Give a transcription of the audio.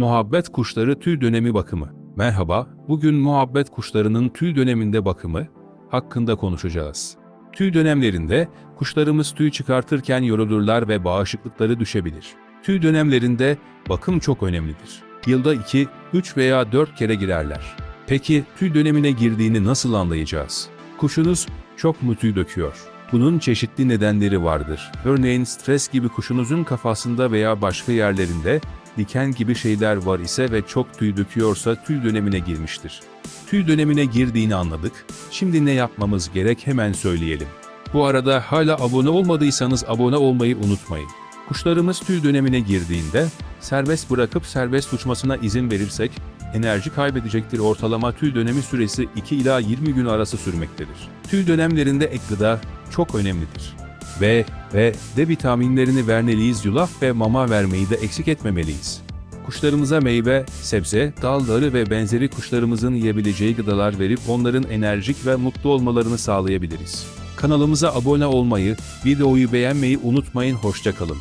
Muhabbet kuşları tüy dönemi bakımı. Merhaba, bugün muhabbet kuşlarının tüy döneminde bakımı hakkında konuşacağız. Tüy dönemlerinde kuşlarımız tüy çıkartırken yorulurlar ve bağışıklıkları düşebilir. Tüy dönemlerinde bakım çok önemlidir. Yılda 2, 3 veya 4 kere girerler. Peki tüy dönemine girdiğini nasıl anlayacağız? Kuşunuz çok mu tüy döküyor? Bunun çeşitli nedenleri vardır. Örneğin stres gibi kuşunuzun kafasında veya başka yerlerinde diken gibi şeyler var ise ve çok tüy döküyorsa tüy dönemine girmiştir. Tüy dönemine girdiğini anladık. Şimdi ne yapmamız gerek hemen söyleyelim. Bu arada hala abone olmadıysanız abone olmayı unutmayın. Kuşlarımız tüy dönemine girdiğinde serbest bırakıp serbest uçmasına izin verirsek enerji kaybedecektir. Ortalama tüy dönemi süresi 2 ila 20 gün arası sürmektedir. Tüy dönemlerinde ek gıda çok önemlidir. B ve D vitaminlerini vermeliyiz, yulaf ve mama vermeyi de eksik etmemeliyiz. Kuşlarımıza meyve, sebze, dalları ve benzeri kuşlarımızın yiyebileceği gıdalar verip onların enerjik ve mutlu olmalarını sağlayabiliriz. Kanalımıza abone olmayı, videoyu beğenmeyi unutmayın. Hoşçakalın.